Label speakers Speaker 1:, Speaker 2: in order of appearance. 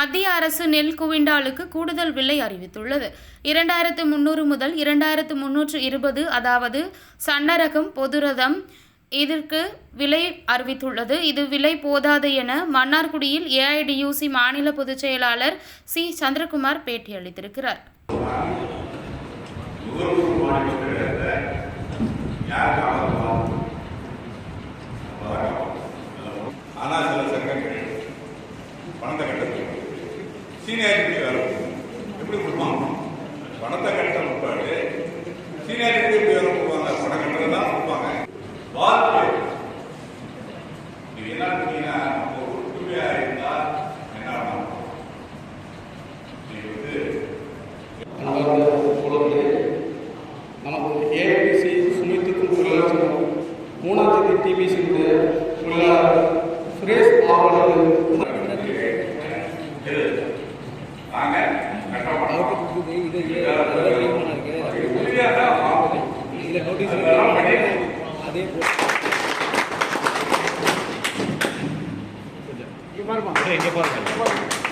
Speaker 1: மத்திய அரசு நெல் குவிண்டாலுக்கு கூடுதல் விலை அறிவித்துள்ளது. இரண்டாயிரத்து முந்நூறு முதல் இரண்டாயிரத்து முன்னூற்று இருபது அதாவது சன்னரகம் பொதுரதம் இதற்கு விலை அறிவித்துள்ளது. இது விலை போதாது என மன்னார்குடியில் ஏஐடியூசி மாநில பொதுச் செயலாளர் சி. சந்திரகுமார் பேட்டியளித்திருக்கிறார்.
Speaker 2: யார் சீனியாரிட்டி வேலை எப்படி கொடுப்பாங்க? பணத்தை கட்ட முப்பாடு சீனியாரிட்டி எப்படி வேலை கொடுப்பாங்க? பணம் கட்டுறது தான் கொடுப்பாங்க. வாழ்க்கை. இது என்ன பண்ணீங்கன்னா ஒரு ஒற்றுமையா இருந்தா என்ன பண்ணணும் இது வந்து
Speaker 3: நமக்கு ஏபிசி சுமித்துக்கும் தொழிலாளர் மூணாம் தேதி டிபிசியுடைய தொழிலாளர்
Speaker 4: அதே போல்
Speaker 3: இங்கே பாருங்க
Speaker 4: பாருங்க.